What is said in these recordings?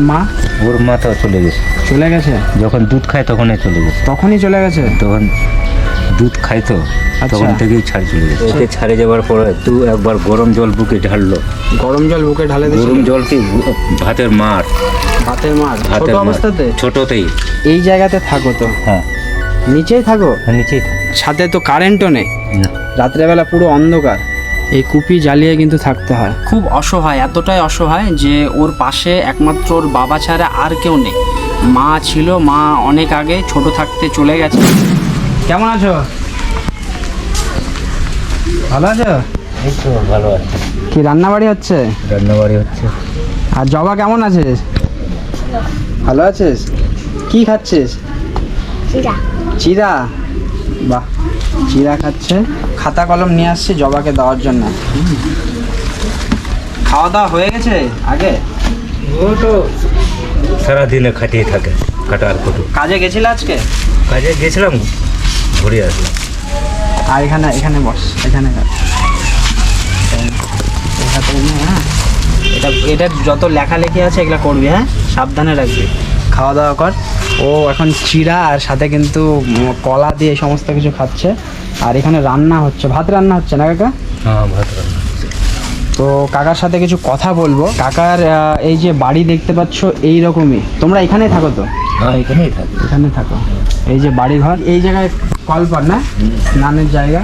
মা? ওর মা তো চলে গেছে। চলে গেছে? যখন দুধ খায় তখনই চলে গেছে। তখনই চলে গেছে? তখন দুধ খায় তো আচ্ছা। তখন থেকেই ছাড় চলে গেছে। ওকে ছাড়ে যাওয়ার পরে তুই একবার গরম জল বুকে ঢাললো। গরম জল বুকে ঢালে গরম জল কি? ভাতের মার। ভাতের মার? ছোট অবস্থাতে? ছোটতেই। এই জায়গাতে থাকো তো। হ্যাঁ। নিচেই থাকো? নিচেই থাকে। সাথে তো কারেন্টও নেই। রাত্রেবেলা পুরো অন্ধকার। এই কুপি জ্বালিয়ে কিন্তু থাকতে হয়। খুব অসহায় এতটাই অসহায় যে ওর পাশে একমাত্র ওর বাবা ছাড়া আর কেউ নেই। মা ছিল মা অনেক আগে ছোট থাকতে চলে গেছে। কেমন আছো? ভালো আছো? এই তো ভালো আছে। কি রান্না বাড়ি হচ্ছে? রান্নাবাড়ি হচ্ছে। আর জবা কেমন আছিস ভালো আছিস? কি খাচ্ছিস? চিরা চিরা বাহ। চিরা খাচ্ছে। খাতা কলম নিয়ে আসছি জবাকে দেওয়ার জন্য। খাওয়া দাওয়া হয়ে গেছে আগে? ও তো সারাদিনে খাটিয়ে থাকে কাটার কুটু। কাজে গেছিলে আজকে? কাজে গেছিলাম ঘুরে আসলাম। আর এখানে এখানে বস এখানে হ্যাঁ? এটা এটা যত লেখালেখি আছে এগুলো করবি হ্যাঁ? সাবধানে রাখবি। খাওয়া দাওয়া কর। ও এখন চিরা আর সাথে কিন্তু কলা দিয়ে সমস্ত কিছু খাচ্ছে। আর এখানে রান্না হচ্ছে। ভাত রান্না হচ্ছে না কাকা? হ্যাঁ ভাত রান্না তো কাকার সাথে কিছু কথা বলব। কাকার এই যে বাড়ি দেখতে পাচ্ছ এই রকমই। তোমরা এখানেই থাকো তো? হ্যাঁ এখানেই থাকে। এখানে থাকো। এই যে বাড়ি ঘর এই জায়গায় কল পার না? স্নানের জায়গা।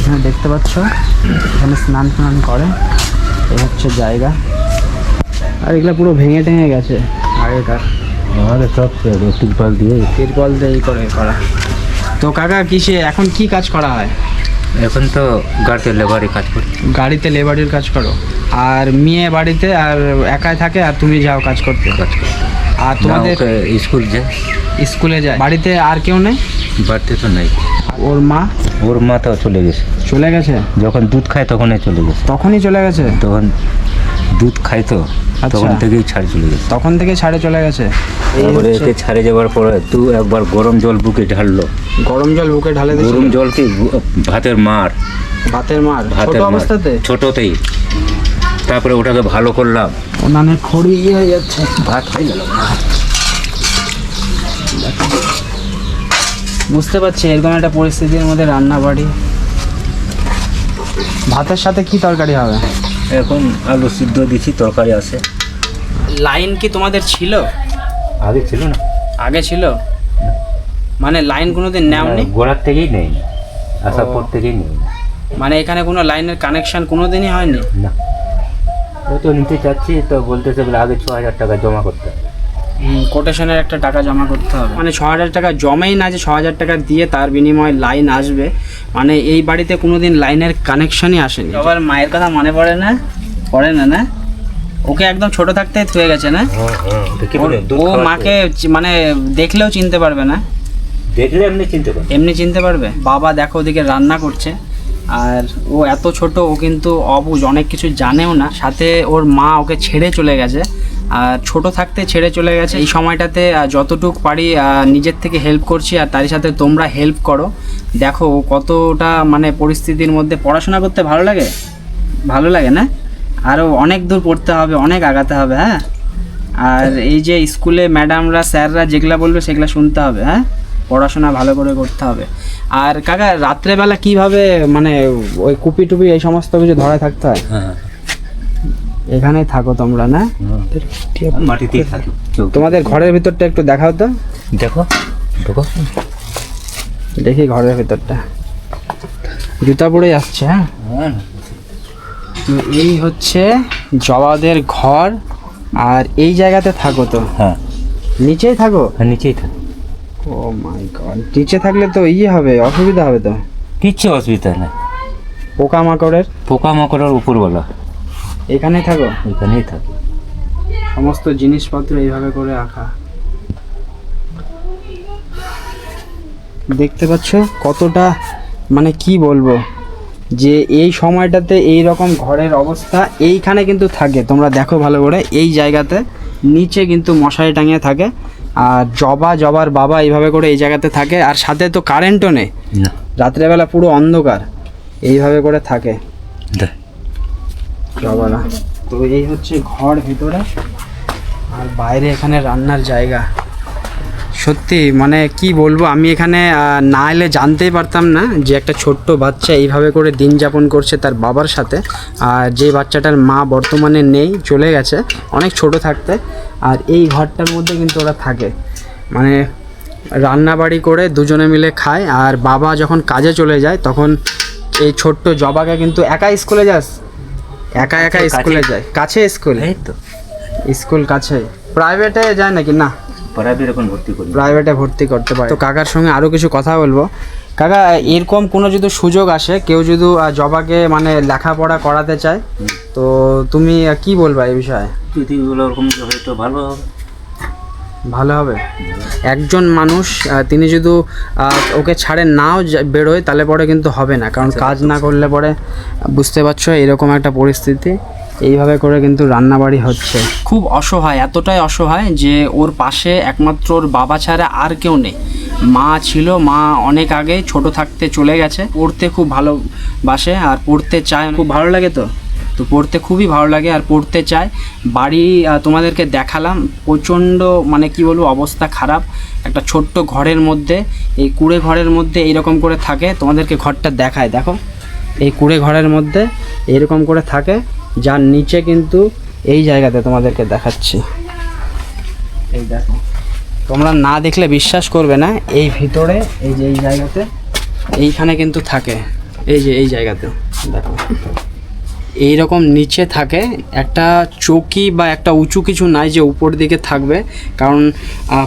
এখানে দেখতে পাচ্ছ। এখানে স্নান টান করে। এই হচ্ছে জায়গা। আর এগুলো পুরো ভেঙে টেঙে গেছে আগেকার। আমাদের সব তিরপাল দিয়ে তিরপল দিয়ে এই করে করা। তো কাকা কিসে? এখন কি কাজ করা হয়? এখন তো গাড়িতে লেবারি কাজ করি। গাড়িতে লেবারির কাজ করো। আর মেয়ে বাড়িতে আর একাই থাকে আর তুমি যাও কাজ করতে? কাজ করি আর তোমাদের? স্কুল যায়। স্কুলে যায়। বাড়িতে আর কেউ নেই? বাড়িতে তো নাই। ওর মা? ওর মা তো চলে গেছে। চলে গেছে? যখন দুধ খায় তখনই চলে গেছে। তখনই চলে গেছে? তখন দুধ খায় তো। তখন থেকেই ছাড় চলে গেছে। তখন থেকে ছাড়ে চলে গেছে? তারপরে একে ছাড়ে যাওয়ার পরে তুই একবার গরম জল বুকে ঢাললো। গরম জল বুকে ঢালে গরম জল কি? ভাতের মার। ভাতের মার? ছোট অবস্থাতে? ছোটতেই। তারপরে ওটাকে ভালো করলাম। ওনানের খড়ি ইয়ে হয়ে যাচ্ছে। ভাত হয়ে গেল। বুঝতে পারছি এরকম একটা পরিস্থিতির মধ্যে রান্না বাড়ি ভাতের সাথে কি তরকারি হবে? এখন আলু সিদ্ধ দিছি তরকারি আছে। লাইন কি তোমাদের ছিল? আগে ছিল না। আগে ছিল? মানে লাইন কোনোদিন নেওনি? গোড়ার থেকেই নেই। আসার ও। পর থেকেই নেই। মানে এখানে কোনো লাইনের কানেকশন কোনোদিনই হয়নি? না। ও তো নিতে চাচ্ছি তো বলতেছে বলে আগে ছ হাজার টাকা জমা করতে। হবে কোটেশনের একটা টাকা জমা করতে হবে। মানে ছ হাজার টাকা জমেই না যে ছ হাজার টাকা দিয়ে তার বিনিময়ে লাইন আসবে মানে এই বাড়িতে কোনোদিন লাইনের কানেকশনই আসেনি। সবার মায়ের কথা মনে পড়ে না? পড়ে না না? ওকে একদম ছোট থাকতে থুয়ে গেছে না? তো কি বলে, ওর- দুধ ও মাকে মানে দেখলেও চিনতে পারবে না। দেখলে এমনি চিনতে পারে এমনি চিনতে পারবে? বাবা দেখো ওদিকে রান্না করছে আর ও এত ছোট ও কিন্তু অবুঝ অনেক কিছু জানেও না। সাথে ওর মা ওকে ছেড়ে চলে গেছে। ছোট থাকতে ছেড়ে চলে গেছে। এই সময়টাতে যতটুক পারি নিজের থেকে হেল্প করছি আর তারই সাথে তোমরা হেল্প করো। দেখো কতটা মানে পরিস্থিতির মধ্যে পড়াশোনা করতে ভালো লাগে? ভালো লাগে না? আরও অনেক দূর পড়তে হবে, অনেক আগাতে হবে হ্যাঁ? আর এই যে স্কুলে ম্যাডামরা, স্যাররা যেগুলা বলবে, সেগুলো শুনতে হবে হ্যাঁ? পড়াশোনা ভালো করে করতে হবে। আর কাকা, রাত্রেবেলা কীভাবে মানে ওই কুপি টুপি, এই সমস্ত কিছু ধরা থাকতে হয়? হ্যাঁ। এখানেই থাকো তোমরা না? হ্যাঁ। মাটিতেই থাকি। তোমাদের ঘরের ভিতরটা একটু দেখাও তো। দেখো দেখো দেখি ঘরের ভিতরটা। জুতা পরে যাচ্ছে হ্যাঁ? হ্যাঁ। তো এই হচ্ছে জবাদের ঘর আর এই জায়গাতে থাকো তো। হ্যাঁ। নিচেই থাকো? হ্যাঁ নিচেই থাকো। ও মাই গড নিচে থাকলে তো ইয়ে হবে অসুবিধা হবে তো। কিচ্ছু অসুবিধা নেই। পোকামাকড়ের? পোকামাকড়ের উপর উপরওয়ালা। এখানেই থাকো? এখানেই থাকি। সমস্ত জিনিসপত্র এইভাবে করে রাখা দেখতে পাচ্ছ কতটা মানে কি বলব যে এই সময়টাতে এই রকম ঘরের অবস্থা এইখানে কিন্তু থাকে। তোমরা দেখো ভালো করে এই জায়গাতে নিচে কিন্তু মশারি টাঙিয়ে থাকে। আর জবা জবার বাবা এইভাবে করে এই জায়গাতে থাকে। আর সাথে তো কারেন্টও নেই। রাত্রেবেলা পুরো অন্ধকার। এইভাবে করে থাকে। জবারা তো এই হচ্ছে ঘর ভেতরে আর বাইরে এখানে রান্নার জায়গা। সত্যি মানে কি বলব, আমি এখানে না এলে জানতেই পারতাম না যে একটা ছোট্ট বাচ্চা এইভাবে করে দিন যাপন করছে তার বাবার সাথে। আর যে বাচ্চাটার মা বর্তমানে নেই, চলে গেছে, অনেক ছোট থাকতে। আর এই ঘরটার মধ্যে কিন্তু ওরা থাকে। মানে রান্না বাড়ি করে দুজনে মিলে খায়, আর বাবা যখন কাজে চলে যায়, তখন এই ছোট্ট জবাকে কিন্তু একা স্কুলে যাস একা একা স্কুলে যায়। কাছে স্কুল? এই তো। স্কুল কাছে প্রাইভেটে যায় নাকি? না। প্রাইভেট এখন ভর্তি করি প্রাইভেটে ভর্তি করতে পারে। তো কাকার সঙ্গে আরও কিছু কথা বলব। কাকা এরকম কোনো যদি সুযোগ আসে কেউ যদি জবাকে মানে লেখাপড়া করাতে চায় তো তুমি কি বলবা এই বিষয়ে? যদি ওরকম হয়তো ভালো হবে। ভালো হবে? একজন মানুষ তিনি যদি ওকে ছাড়ে নাও বেরোয় তাহলে পরে কিন্তু হবে না। কারণ কাজ না করলে পরে বুঝতে পারছ এরকম একটা পরিস্থিতি। এইভাবে করে কিন্তু রান্নাবাড়ি হচ্ছে। খুব অসহায় এতটাই অসহায় যে ওর পাশে একমাত্র ওর বাবা ছাড়া আর কেউ নেই। মা ছিল মা অনেক আগে ছোট থাকতে চলে গেছে পড়তে খুব ভালোবাসে আর পড়তে চায়। খুব ভালো লাগে তো? তো পড়তে খুবই ভালো লাগে আর পড়তে চায়। বাড়ি তোমাদেরকে দেখালাম, প্রচণ্ড মানে কি বলব, অবস্থা খারাপ। একটা ছোট্ট ঘরের মধ্যে, এই কুড়ে ঘরের মধ্যে এইরকম করে থাকে। তোমাদেরকে ঘরটা দেখায়, দেখো। এই কুড়ে ঘরের মধ্যে এরকম করে থাকে, যার নিচে কিন্তু এই জায়গাতে তোমাদেরকে দেখাচ্ছি। এই দেখো। তোমরা না দেখলে বিশ্বাস করবে না, এই ভিতরে, এই যে এই জায়গাতে, এইখানে কিন্তু থাকে। এই যে এই জায়গাতে, দেখো। এইরকম নিচে থাকে, একটা চৌকি বা একটা উঁচু কিছু নাই যে উপর দিকে থাকবে, কারণ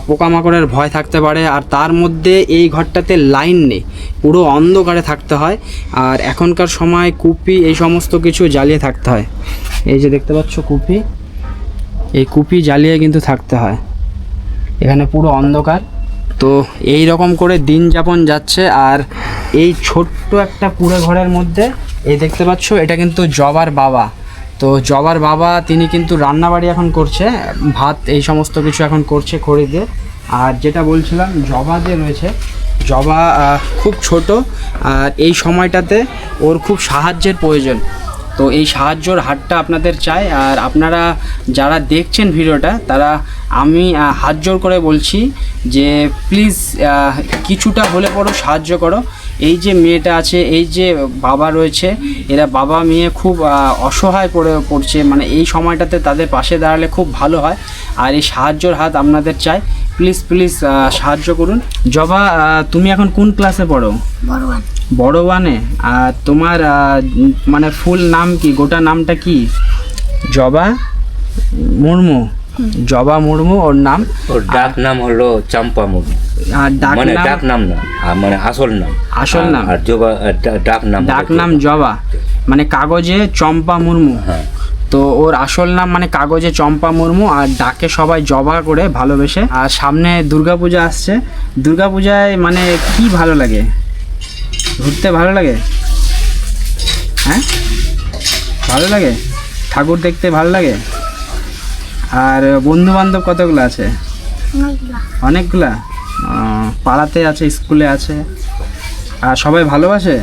পোকামাকড়ের ভয় থাকতে পারে, আর তার মধ্যে এই ঘরটাতে লাইন নেই, পুরো অন্ধকারে থাকতে হয়, আর এখনকার সময় কুপি এই সমস্ত কিছু জ্বালিয়ে থাকতে হয়। এই যে দেখতে পাচ্ছ কুপি, এই কুপি জ্বালিয়ে কিন্তু থাকতে হয়। এখানে পুরো অন্ধকার, তো এই রকম করে দিন যাপন যাচ্ছে, আর এই ছোট্ট একটা পুরো ঘরের মধ্যে এই দেখতে পাচ্ছ, এটা কিন্তু জবার বাবা। তো জবার বাবা, তিনি কিন্তু রান্নাবাড়ি এখন করছে, ভাত এই সমস্ত কিছু এখন করছে খড়ি দিয়ে আর যেটা বলছিলাম, জবা যে রয়েছে, জবা খুব ছোট, আর এই সময়টাতে ওর খুব সাহায্যের প্রয়োজন। তো এই সাহায্যর হাতটা আপনাদের চাই, আর আপনারা যারা দেখছেন ভিডিওটা, তারা আমি হাত জোর করে বলছি যে প্লিজ কিছুটা হলে পরও সাহায্য করো। এই যে মেয়েটা আছে এই যে বাবা রয়েছে এরা বাবা মেয়ে খুব অসহায় পড়ে পড়ছে। মানে এই সময়টাতে তাদের পাশে দাঁড়ালে খুব ভালো হয়। আর এই সাহায্যর হাত আপনাদের চাই। প্লিজ প্লিজ সাহায্য করুন। জবা তুমি এখন কোন ক্লাসে পড়ো? বড় ওয়ানে আর তোমার মানে ফুল নাম কি? গোটা নামটা কি? জবা মুর্মু? জবা মুর্মু ওর নাম? ওর ডাক নাম হলো চাম্পা মুর্মু। আর ডাক মানে নাম ডাক নাম না আর মানে আসল নাম। আসল নাম? আর জবা ডাক নাম ডাক নাম জবা। মানে কাগজে চম্পা মুর্মু। হ্যাঁ। তো ওর আসল নাম মানে কাগজে চম্পা মুর্মু আর ডাকে সবাই জবা করে ভালোবেসে। আর সামনে দুর্গাপূজা আসছে। দুর্গাপূজায় মানে কি ভালো লাগে? ঘুরতে ভালো লাগে? হ্যাঁ? ভালো লাগে? ঠাকুর দেখতে ভালো লাগে? আর বন্ধু বান্ধব কতগুলো আছে? অনেকগুলা? পাড়াতে আছে স্কুলে আছে। আর সবাই ভালোবাসে?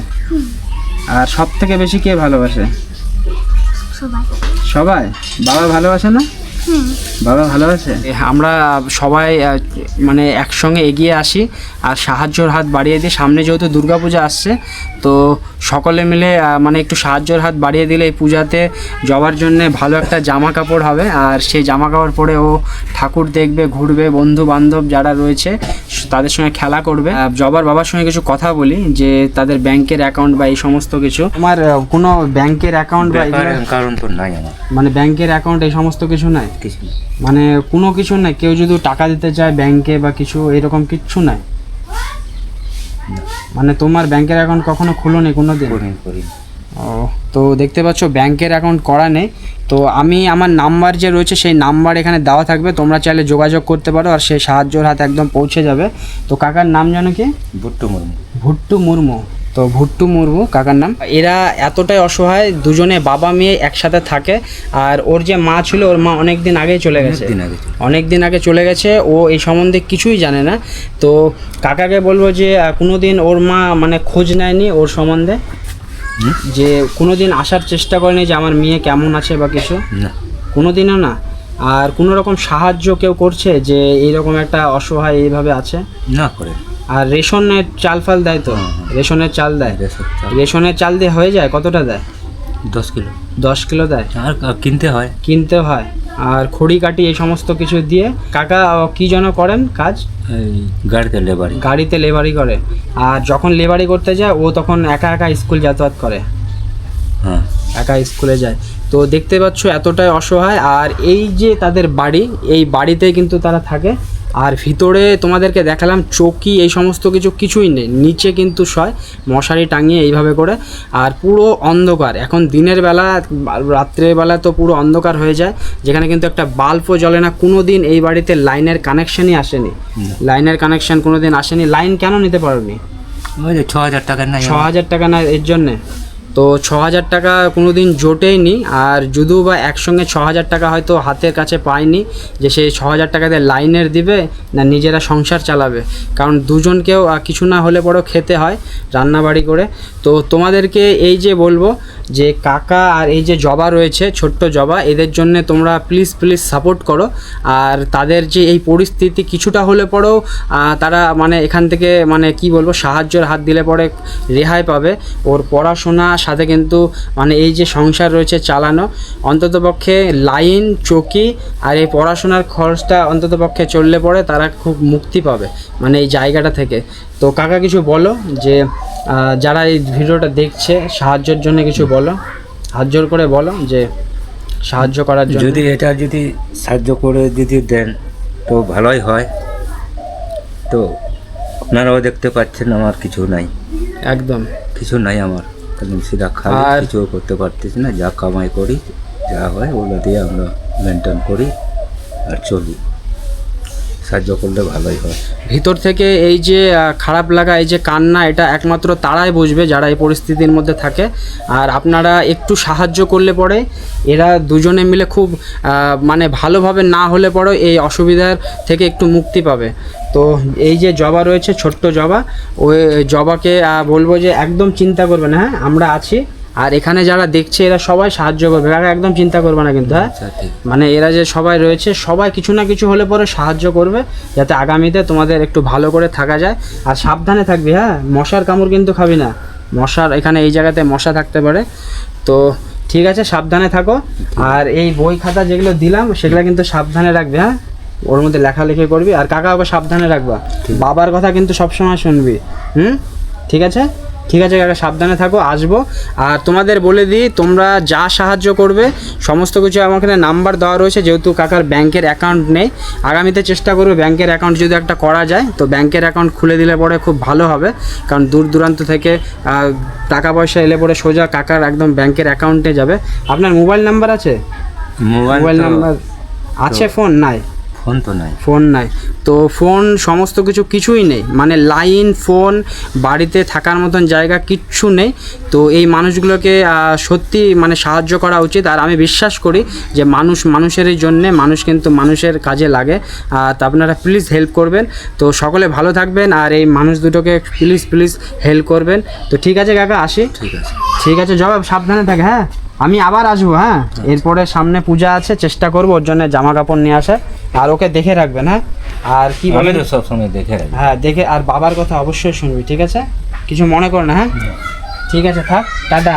আর সব থেকে বেশি কে ভালোবাসে? সবাই। সবাই? বাবা ভালোবাসে না? বাবা ভালো আছে আমরা সবাই মানে একসঙ্গে এগিয়ে আসি আর সাহায্যর হাত বাড়িয়ে দিই। সামনে যেহেতু দুর্গাপূজা আসছে তো সকলে মিলে মানে একটু সাহায্যের হাত বাড়িয়ে দিলে এই পূজাতে যাওয়ার জন্য ভালো একটা জামা কাপড় হবে। আর সেই জামা কাপড় পরে ও ঠাকুর দেখবে ঘুরবে বন্ধু বান্ধব যারা রয়েছে তাদের সঙ্গে খেলা করবে। জবার বাবার সঙ্গে কিছু কথা বলি যে তাদের ব্যাংকের অ্যাকাউন্ট বা এই সমস্ত কিছু। আমার কোনো ব্যাংকের অ্যাকাউন্ট বা কারণ তো নাই আমার। মানে ব্যাংকের অ্যাকাউন্ট এই সমস্ত কিছু নাই? কিছু মানে কোনো কিছু নাই? কেউ যদি টাকা দিতে চায় ব্যাংকে বা কিছু এরকম কিচ্ছু নাই? মানে তোমার ব্যাংকের অ্যাকাউন্ট কখনো খুলো নেই কোনো দিন করি করি ও তো দেখতে পাচ্ছ ব্যাংকের অ্যাকাউন্ট করা নেই। তো আমি আমার নাম্বার যে রয়েছে সেই নাম্বার এখানে দেওয়া থাকবে। তোমরা চাইলে যোগাযোগ করতে পারো আর সেই সাহায্যর হাতে একদম পৌঁছে যাবে। তো কাকার নাম জানো কি? ভুট্টু মুর্মু। ভুট্টু মুর্মু। তো ভুট্টু মুর্মু কাকার নাম। এরা এতটাই অসহায় দুজনে বাবা মেয়ে একসাথে থাকে। আর ওর যে মা ছিল ওর মা অনেক দিন আগেই চলে গেছে। দিন আগে অনেক দিন আগে চলে গেছে। ও এই সম্বন্ধে কিছুই জানে না। তো কাকাকে বলব যে আহ, কোনোদিন ওর মা মানে খোঁজ নেয়নি ওর সম্বন্ধে। যে কোনোদিন আসার চেষ্টা করেনি যে আমার মেয়ে কেমন আছে বা কিছু। না। কোনোদিনও না। আর কোনো রকম সাহায্য কেউ করছে যে এইরকম একটা অসহায় এইভাবে আছে? না করে। আর রেশনের চাল ফাল দেয় তো? হুম, হুম। রেশনের চাল দেয়? রেশনের চাল। দিয়ে হয়ে যায়? কতটা দেয়? দশ কিলো। দশ কিলো দেয়? আর কিনতে হয়। কিনতে হয়। আর খড়ি কাটি এই সমস্ত কিছু দিয়ে কাকা কি যেন করেন কাজ? গাড়িতে লেবারি। গাড়িতে লেবারি করে। আর যখন লেবারি করতে যায় ও তখন একা একা স্কুল যাতায়াত করে। হ্যাঁ। একা স্কুলে যায়। তো দেখতে পাচ্ছ এতটাই অসহায়। আর এই যে তাদের বাড়ি এই বাড়িতে কিন্তু তারা থাকে। আর ভিতরে তোমাদেরকে দেখালাম চৌকি এই সমস্ত কিছু কিছুই নেই। নিচে কিন্তু শয় মশারি টাঙিয়ে এইভাবে করে আর পুরো অন্ধকার। এখন দিনের বেলা রাত্রের বেলা তো পুরো অন্ধকার হয়ে যায়। যেখানে কিন্তু একটা বাল্বও জ্বলে না। কোনো দিন এই বাড়িতে লাইনের কানেকশনই আসেনি। লাইনের কানেকশন কোনো দিন আসেনি। লাইন কেন নিতে পারোনি? ছ হাজার টাকা নাই। ছ হাজার টাকা না এর জন্যে। তো ছ হাজার টাকা কোনো দিন জোটেইনি, আর যদিও বা একসঙ্গে ছ হাজার টাকা হয়তো হাতের কাছে পায়নি, যে সেই ছ হাজার টাকাতে লাইনের দিবে না নিজেরা সংসার চালাবে। কারণ দুজনকেও কিছু না হলে পরেও খেতে হয় রান্নাবাড়ি করে। তো তোমাদেরকে এই যে বলব যে কাকা আর এই যে জবা রয়েছে, ছোট্ট জবা, এদের জন্য তোমরা প্লিজ প্লিজ সাপোর্ট করো। আর তাদের যে এই পরিস্থিতি কিছুটা হলে পরেও তারা মানে এখান থেকে মানে কি বলব, সাহায্যের হাত দিলে পরে রেহাই পাবে। ওর পড়াশোনা সাথে কিন্তু মানে এই যে সংসার রয়েছে চালানো অন্ততপক্ষে লাইন চকি আর এই পড়াশোনার খরচটা অন্ততপক্ষে চললে পড়ে তারা খুব মুক্তি পাবে মানে এই জায়গাটা থেকে। তো কাকা কিছু বলো যে যারা এই ভিডিওটা দেখছে সাহায্যের জন্য কিছু বলো? হাত জোর করে বলো যে সাহায্য করার জন্য। যদি এটা যদি সাহায্য করে যদি দেন তো ভালোই হয়। তো আপনারাও দেখতে পাচ্ছেন আমার কিছু নাই। একদম। কিছু নাই আমার। খালি আর- কিছু করতে পারতেছি না যা কামাই করি যা হয় ওগুলো দিয়ে আমরা মেনটেন করি আর চলি। সাহায্য করলে ভালোই হয়। ভিতর থেকে এই যে খারাপ লাগা, এই যে কান্না, এটা একমাত্র তারাই বুঝবে যারা এই পরিস্থিতির মধ্যে থাকে। আর আপনারা একটু সাহায্য করলে পরে এরা দুজনে মিলে খুব মানে ভালোভাবে না হলে পরেও এই অসুবিধার থেকে একটু মুক্তি পাবে। তো এই যে জবা রয়েছে, ছোট্ট জবা, ওই জবাকে বলব যে একদম চিন্তা করবে না হ্যাঁ? আমরা আছি। আর এখানে যারা দেখছে এরা সবাই সাহায্য করবে। কাকা একদম চিন্তা করবে না কিন্তু হ্যাঁ? আচ্ছা মানে এরা যে সবাই রয়েছে সবাই কিছু না কিছু হলে পরে সাহায্য করবে যাতে আগামীতে তোমাদের একটু ভালো করে থাকা যায়। আর সাবধানে থাকবি হ্যাঁ? মশার কামড় কিন্তু খাবি না। মশার এখানে এই জায়গাতে মশা থাকতে পারে। তো ঠিক আছে সাবধানে থাকো। আর এই বই খাতা যেগুলো দিলাম সেগুলো কিন্তু সাবধানে রাখবে হ্যাঁ? ওর মধ্যে লেখালেখি করবি। আর কাকা ওকে সাবধানে রাখবা। বাবার কথা কিন্তু সবসময় শুনবি। হুম? ঠিক আছে? ঠিক আছে কাকা সাবধানে থাকো আসব। আর তোমাদের বলে দিই তোমরা যা সাহায্য করবে সমস্ত কিছু আমার এখানে নাম্বার দেওয়া রয়েছে যেহেতু কাকার ব্যাংকের অ্যাকাউন্ট নেই। আগামীতে চেষ্টা করবে ব্যাংকের অ্যাকাউন্ট যদি একটা করা যায় তো ব্যাংকের অ্যাকাউন্ট খুলে দিলে পরে খুব ভালো হবে। কারণ দূর দূরান্ত থেকে টাকা পয়সা এলে পরে সোজা কাকার একদম ব্যাংকের অ্যাকাউন্টে যাবে। আপনার মোবাইল নাম্বার আছে? মোবাইল মোবাইল নাম্বার আছে ফোন নাই। ফোন তো নাই। ফোন নাই। তো ফোন সমস্ত কিছু কিছুই নেই। মানে লাইন ফোন বাড়িতে থাকার মতন জায়গা কিচ্ছু নেই। তো এই মানুষগুলোকে সত্যি মানে সাহায্য করা উচিত। আর আমি বিশ্বাস করি যে মানুষ মানুষেরই জন্যে মানুষ কিন্তু মানুষের কাজে লাগে। আর তো আপনারা প্লিজ হেল্প করবেন। তো সকলে ভালো থাকবেন। আর এই মানুষ দুটোকে প্লিজ প্লিজ হেল্প করবেন। তো ঠিক আছে কাকা আসি? ঠিক আছে। ঠিক আছে জবাব সাবধানে থাকে হ্যাঁ? আমি আবার আসব হ্যাঁ? এরপরে সামনে পূজা আছে চেষ্টা করব ওর জন্য জামা কাপড় নিয়ে আসে আর ওকে দেখে রাখবেন হ্যাঁ? আর কি তো সবসময় দেখে হ্যাঁ দেখে আর বাবার কথা অবশ্যই শুনবি ঠিক আছে? কিছু মনে কর না হ্যাঁ। ঠিক আছে থাক টাটা।